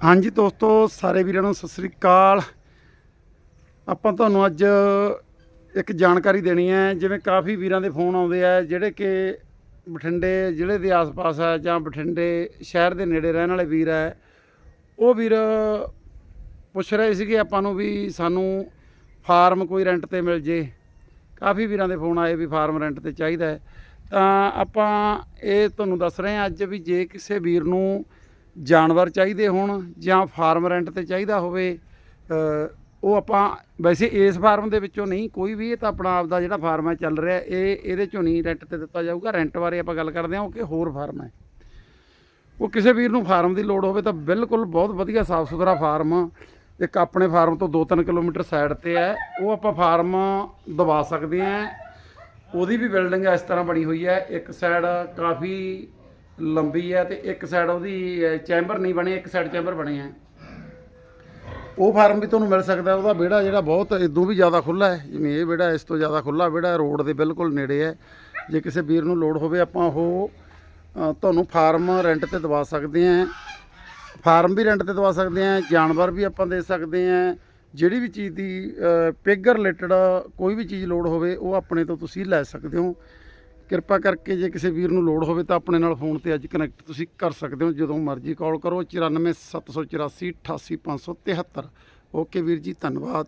ਹਾਂਜੀ ਦੋਸਤੋ, ਸਾਰੇ ਵੀਰਾਂ ਨੂੰ ਸਤਿ ਸ੍ਰੀ ਅਕਾਲ। ਆਪਾਂ ਤੁਹਾਨੂੰ ਅੱਜ ਇੱਕ ਜਾਣਕਾਰੀ ਦੇਣੀ ਹੈ, ਜਿਵੇਂ ਕਾਫੀ ਵੀਰਾਂ ਦੇ ਫੋਨ ਆਉਂਦੇ ਆ, ਜਿਹੜੇ ਕਿ ਬਠਿੰਡੇ ਜ਼ਿਲ੍ਹੇ ਦੇ ਆਸ-ਪਾਸ ਹੈ ਜਾਂ ਬਠਿੰਡੇ ਸ਼ਹਿਰ ਦੇ ਨੇੜੇ ਰਹਿਣ ਵਾਲੇ ਵੀਰ ਹੈ ਉਹ ਵੀਰ ਪੁੱਛ ਰਹੇ ਸੀਗੇ ਆਪਾਂ ਨੂੰ ਵੀ ਸਾਨੂੰ ਫਾਰਮ ਕੋਈ ਰੈਂਟ ਤੇ ਮਿਲ ਜੇ। ਕਾਫੀ ਵੀਰਾਂ ਦੇ ਫੋਨ ਆਏ ਵੀ ਫਾਰਮ ਰੈਂਟ ਤੇ ਚਾਹੀਦਾ ਤਾਂ ਆਪਾਂ ਇਹ ਤੁਹਾਨੂੰ ਦੱਸ ਰਹੇ ਹਾਂ ਅੱਜ ਵੀ ਜੇ ਕਿਸੇ ਵੀਰ ਨੂੰ ਜਾਨਵਰ ਚਾਹੀਦੇ ਹੋਣ ਜਾਂ ਫਾਰਮ ਰੈਂਟ ਤੇ ਚਾਹੀਦਾ ਹੋਵੇ ਉਹ ਆਪਾਂ ਵੈਸੇ ਇਸ ਫਾਰਮ ਦੇ ਵਿੱਚੋਂ ਨਹੀਂ, ਕੋਈ ਵੀ ਇਹ ਤਾਂ ਆਪਣਾ ਆਪ ਦਾ ਜਿਹੜਾ ਫਾਰਮ ਹੈ ਚੱਲ ਰਿਹਾ, ਇਹ ਇਹਦੇ ਚੋਂ ਨਹੀਂ ਰੈਂਟ ਤੇ ਦਿੱਤਾ ਜਾਊਗਾ। ਰੈਂਟ ਬਾਰੇ ਆਪਾਂ ਗੱਲ ਕਰਦੇ ਹਾਂ, ਉਹ ਕਿ ਹੋਰ ਫਾਰਮ ਹੈ। ਉਹ ਕਿਸੇ ਵੀਰ ਨੂੰ ਫਾਰਮ ਦੀ ਲੋੜ ਹੋਵੇ ਤਾਂ ਬਿਲਕੁਲ ਬਹੁਤ ਵਧੀਆ ਸਾਫ਼ ਸੁਥਰਾ ਫਾਰਮ, ਇੱਕ ਆਪਣੇ ਫਾਰਮ ਤੋਂ 2-3 ਕਿਲੋਮੀਟਰ ਸਾਈਡ ਤੇ ਹੈ, ਉਹ ਆਪਾਂ ਫਾਰਮ ਦਵਾ ਸਕਦੇ ਹਾਂ। ਉਹਦੀ ਵੀ ਬਿਲਡਿੰਗ ਇਸ ਤਰ੍ਹਾਂ ਬਣੀ ਹੋਈ ਹੈ, ਇੱਕ ਸਾਈਡ ਕਾਫੀ ਲੰਬੀ ਹੈ ਤੇ ਇੱਕ ਸਾਈਡ ਉਹਦੀ ਚੈਂਬਰ ਨਹੀਂ ਬਣੇ, ਇੱਕ ਸਾਈਡ ਚੈਂਬਰ ਬਣੇ ਹੈ ਉਹ ਫਾਰਮ ਵੀ ਤੁਹਾਨੂੰ ਮਿਲ ਸਕਦਾ, ਉਹਦਾ ਵਿਹੜਾ ਜਿਹੜਾ ਬਹੁਤ ਇਦੋਂ ਵੀ ਜ਼ਿਆਦਾ ਖੁੱਲਾ ਹੈ, ਜਿਵੇਂ ਇਹ ਵਿਹੜਾ ਇਸ ਤੋਂ ਜ਼ਿਆਦਾ ਖੁੱਲਾ ਵਿਹੜਾ ਰੋਡ ਦੇ ਬਿਲਕੁਲ ਨੇੜੇ ਹੈ। ਜੇ ਕਿਸੇ ਵੀਰ ਨੂੰ ਲੋੜ ਹੋਵੇ, ਆਪਾਂ ਉਹ ਤੁਹਾਨੂੰ ਫਾਰਮ ਰੈਂਟ ਤੇ ਦਵਾ ਸਕਦੇ ਹਾਂ। ਫਾਰਮ ਵੀ ਰੈਂਟ ਤੇ ਦਵਾ ਸਕਦੇ ਹਾਂ, ਜਾਨਵਰ ਵੀ ਆਪਾਂ ਦੇ ਸਕਦੇ ਹਾਂ। ਜਿਹੜੀ ਵੀ ਚੀਜ਼ ਦੀ ਪਿਗ ਰਿਲੇਟਡ ਕੋਈ ਵੀ ਚੀਜ਼ ਲੋੜ ਹੋਵੇ, ਉਹ ਆਪਣੇ ਤੋਂ ਤੁਸੀਂ ਲੈ ਸਕਦੇ ਹੋ। ਕਿਰਪਾ ਕਰਕੇ ਜੇ ਕਿਸੇ ਵੀਰ ਨੂੰ ਲੋੜ ਹੋਵੇ ਤਾਂ ਆਪਣੇ ਨਾਲ ਫੋਨ ਤੇ ਅੱਜ ਕਨੈਕਟ ਤੁਸੀਂ ਕਰ ਸਕਦੇ ਹੋ। ਜਦੋਂ ਮਰਜ਼ੀ ਕਾਲ ਕਰੋ 94784 88573 ਓਕੇ ਵੀਰ ਜੀ, ਧੰਨਵਾਦ।